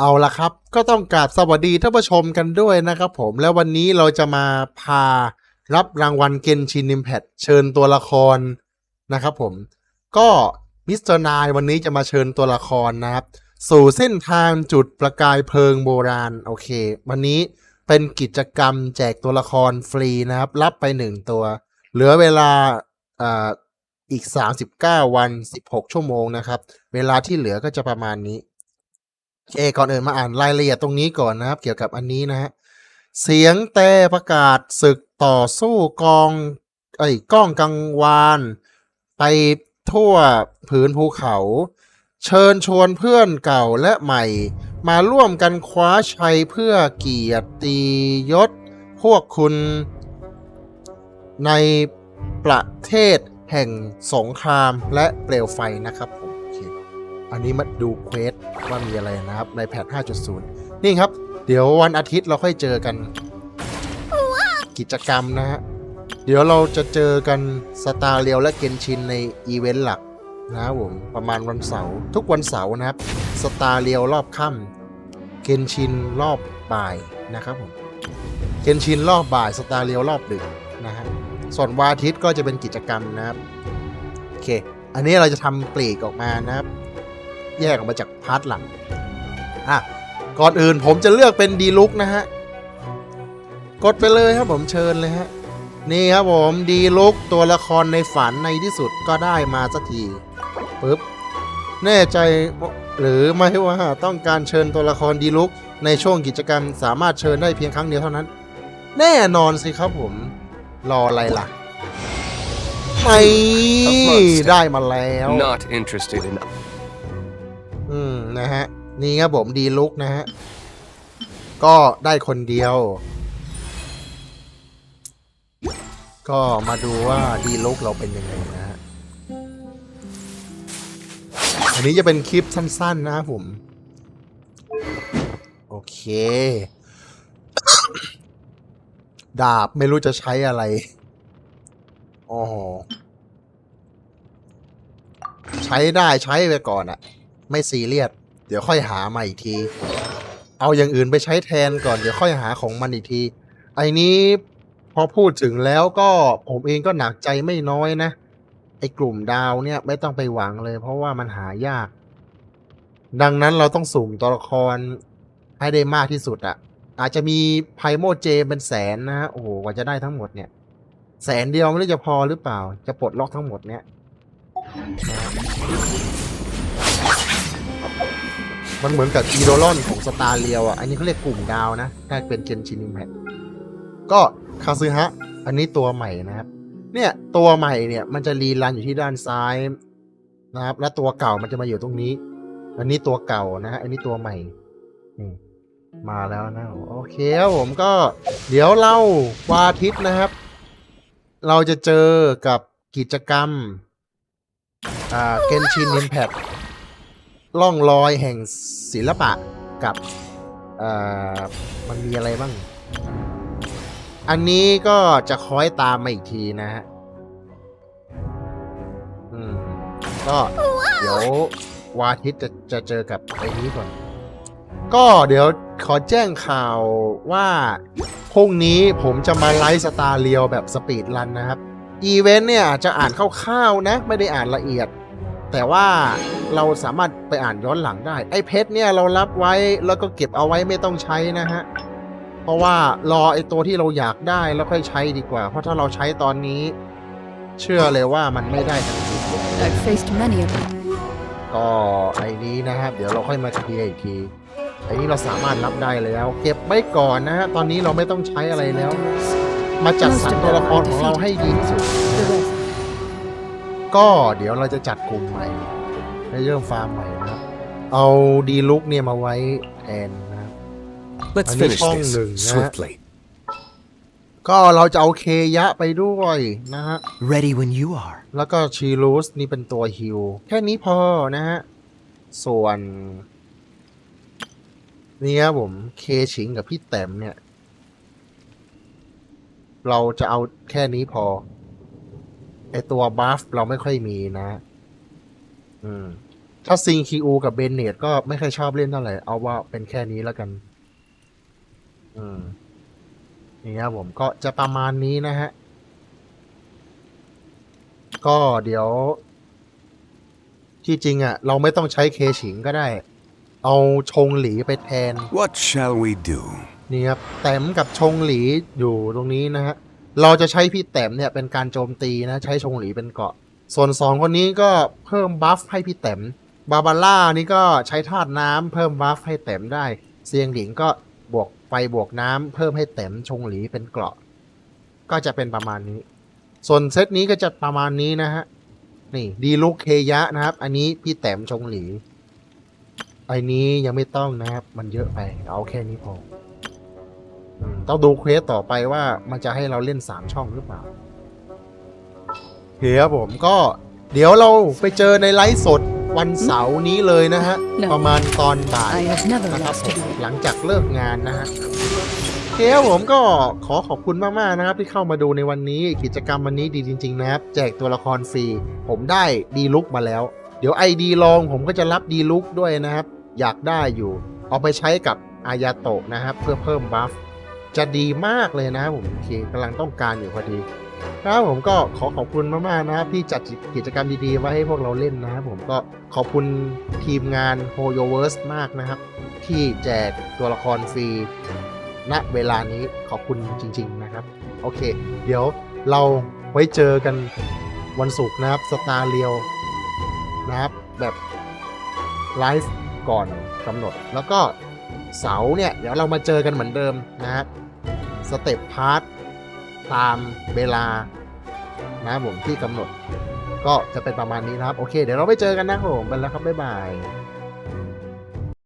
เอาละครับ ก็ต้องกราบสวัสดีท่านผู้ชมกันด้วยนะครับผมแล้ววันนี้เราจะมาพารับรางวัลเกนชินิมแพ t เชิญตัวละครนะครับผมก็มิสเตอร์นายวันนี้จะมาเชิญตัวละครนะครับ สู่เส้นทางจุดประกายเพลิงโบราณโอเค วันนี้เป็นกิจกรรมแจกตัวละครฟรีนะครับ รับไปหนึ่งตัว เหลือเวลาอ่าอีก 39 วัน 16 ชั่วโมงนะครับ เวลาที่เหลือก็จะประมาณนี้ โอก่อนอื่นมาอ่านรายละเอียดตรงนี้ก่อนนะครับ เกี่ยวกับอันนี้นะฮะเสียงแต่ประกาศศึกต่อสู้กองไอ้ยก้องกังวาน ไปทั่วผืนภูเขา เชิญชวนเพื่อนเก่าและใหม่ มาร่วมกันคว้าชัยเพื่อเกียรติยศ พวกคุณในประเทศแห่งสงครามและเปลวไฟนะครับผม อันนี้มาดูเควสว่ามีอะไรนะครับในแพท 5.0 นี่ครับ เดี๋ยววันอาทิตย์เราค่อยเจอกัน กิจกรรมนะฮะ เดี๋ยวเราจะเจอกันสตาร์เรียวและเกนชินในอีเวนต์หลักนะครับผมประมาณวันเสาร์ทุกวันเสาร์นะครับสตาร์เรียวรอบค่ำเกนชินรอบบ่ายนะครับผมเกนชินรอบบ่ายสตาร์เรียวรอบดึกนะฮะส่วนวันอาทิตย์ก็จะเป็นกิจกรรมนะครับโอเค อันนี้เราจะทำปลีกออกมานะครับ แยกออกมาจากพาร์ทหลังอะก่อนอื่นผมจะเลือกเป็นดีลุกนะฮะ กดไปเลยครับผมเชิญเลยฮะ นี่ครับผมดีลุกตัวละครในฝันในที่สุดก็ได้มาสักทีปึ๊บแน่ใจหรือไม่ว่าต้องการเชิญตัวละครดีลุกในช่วงกิจกรรมสามารถเชิญได้เพียงครั้งเดียวเท่านั้น แน่นอนสิครับผมรออะไรล่ะไม่ได้มาแล้ว Not interested in อืม นะฮะ นี่ครับผมดีลุกนะฮะ ก็ได้คนเดียว ก็มาดูว่าดีลุกเราเป็นยังไงนะฮะ อันนี้จะเป็นคลิปสั้น ๆ นะครับผม โอเค ดาบไม่รู้จะใช้อะไรอ๋อใช้ได้ใช้ไปก่อนอะไม่ซีเรียส เดี๋ยวค่อยหามาอีกที เอาอย่างอื่นไปใช้แทนก่อนเดี๋ยวค่อยหาของมันอีกที ไอ้นี้พอพูดถึงแล้วก็ผมเองก็หนักใจไม่น้อยนะ ไอ้กลุ่มดาวเนี่ยไม่ต้องไปหวังเลย เพราะว่ามันหายาก ดังนั้นเราต้องสุ่มตัวละครให้ได้มากที่สุดอะอาจจะมีไพโมเจเป็นแสนนะฮะโอ้โหกว่าจะได้ทั้งหมดเนี่ย แสนเดียวไม่รู้จะพอหรือเปล่า จะปลดล็อกทั้งหมดเนี่ย มันเหมือนกับอีโดลอนของสตาร์เรียวอะ อันนี้เขาเรียกกลุ่มดาวนะถ้าเป็นเกนชินิมแพ t ก็คาซึฮะ อันนี้ตัวใหม่นะครับ เนี่ยตัวใหม่เนี่ยมันจะรีรันอยู่ที่ด้านซ้ายนะครับ และตัวเก่ามันจะมาอยู่ตรงนี้ อันนี้ตัวเก่านะฮะ อันนี้ตัวใหม่ นี่มาแล้วนะ โอเคครับผมก็ เดี๋ยวเล่าวาทิตนะครับ เราจะเจอกับกิจกรรม อ่าเกนชิน i ิมแพ t ล่องรอยแห่งศิลปะกับเอ่อมันมีอะไรบ้าง อันนี้ก็จะคอยตามมาอีกทีนะฮะอืมก็เดี๋ยววาทิตจะจะเจอกับไอ้นี้ก่อน ก็เดี๋ยวขอแจ้งข่าวว่าพรุ่งนี้ผมจะมาไลฟ์สตาร์เรียวแบบสปีดรันนะครับ อีเวนต์เนี่ยอาจจะอ่านคร่าวๆนะ ไม่ได้อ่านละเอียด แต่ว่าเราสามารถไปอ่านย้อนหลังได้ ไอ้เพชรเนี่ยเรารับไว้แล้วก็เก็บเอาไว้ไม่ต้องใช้นะฮะ เพราะว่ารอไอ้ตัวที่เราอยากได้แล้วค่อยใช้ดีกว่า เพราะถ้าเราใช้ตอนนี้ เชื่อเลยว่ามันไม่ได้ทันที I've faced many of them. ก็ไอ้นี้นะครับ เดี๋ยวเราค่อยมาเคลียร์อีกทีไอ้นี้เราสามารถรับได้แล้ว เก็บไว้ก่อนนะฮะตอนนี้เราไม่ต้องใช้อะไรแล้ว มาจัดสรรตัวละครของเราให้ดีที่สุด The rest. ก็เดี๋ยวเราจะจัดกลุ่มใหม่และเริ่มฟาร์มใหม่นะครับ เอาดีลุกเนี่ยมาไว้แทนนะครับ Let's I need finish song this หนึ่งนะ swiftly. ก็เราจะเอาเคยะไปด้วยนะฮะ Ready when you are. แล้วก็ชีรูสนี่เป็นตัวฮิลแค่นี้พอนะฮะ ส่วนนี่ครับผมเคชิงกับพี่แต้มเนี่ย เราจะเอาแค่นี้พอ ไอตัวบัฟเราไม่ค่อยมีนะ อืม ถ้าซิงคิวกับเบนเนตก็ไม่เคอยชอบเล่นเท่าไหร่ เอาว่าเป็นแค่นี้แล้วกัน อืมนี่ครับผมก็จะประมาณนี้นะฮะ ก็เดี๋ยว ที่จริงอะ่ะ เราไม่ต้องใช้เคฉิงก็ได้ เอาชงหลีไปแทน What shall we do? นี่ครับแต้มกับชงหลีอยู่ตรงนี้นะฮะ เราจะใช้พี่แต้มเนี่ยเป็นการโจมตีนะใช้ชงหลีเป็นเกาะ ส่วนสองคนนี้ก็เพิ่มบัฟให้พี่แต้มบาบาร่านี่ก็ใช้ธาตุน้ำเพิ่มบัฟให้แต้มได้ เซียงหลิงก็บวกไฟบวกน้ำเพิ่มให้แต้มชงหลีเป็นเกราะ ก็จะเป็นประมาณนี้ ส่วนเซตนี้ก็จะประมาณนี้นะฮะนี่ดีลุกเคยะนะครับ อันนี้พี่แต้มชงหลีไอ้นี้ยังไม่ต้องนะครับ มันเยอะไปเอาแค่นี้พอ ต้องดูเควสต่อไปว่ามันจะให้เราเล่นสามช่องหรือเปล่าโอเคครับผมก็เดี๋ยวเราไปเจอในไลฟ์สดวันเสาร์นี้เลยนะฮะ No. ประมาณตอนบ่าย I have never นะครับ lost ผ to ม you. หลังจากเลิกงานนะฮะโอเคครับผมก็ขอขอบคุณมากๆนะครับที่เข้ามาดูในวันนี้กิจกรรมวันนี้ดีจริง ๆ นะครับ แจกตัวละครฟรี ผมได้ดีลุกมาแล้ว เดี๋ยวไอดีลองผมก็จะรับดีลุกด้วยนะครับ อยากได้อยู่ เอาไปใช้กับอายาโตะนะครับ เพื่อเพิ่มบัฟ จะดีมากเลยนะครับผมโอเคกำลังต้องการอยู่พอดีครับผมก็ขอขอบคุณมากๆนะครับที่จัดกิจกรรมดีๆไว้ให้พวกเราเล่นนะครับผมก็ขอบคุณทีมงาน h o y o v e r s e มากนะครับ ที่แจกตัวละครฟรีณเวลานี้ขอบคุณจริง ๆนะครับ โอเค เดี๋ยวเราไว้เจอกันวันศุกร์นะครับสตาร์เรียวนะครับแบบไลฟ์ก่อนกำหนดแล้วก็ เสาเนี่ย เดี๋ยวเรามาเจอกันเหมือนเดิมนะครับสเต็ปพาร์ทตามเวลานะผมที่กำหนด ก็จะเป็นประมาณนี้นะครับ โอเค เดี๋ยวเราไปเจอกันนะครับผมไปแล้วครับ บ๊ายบาย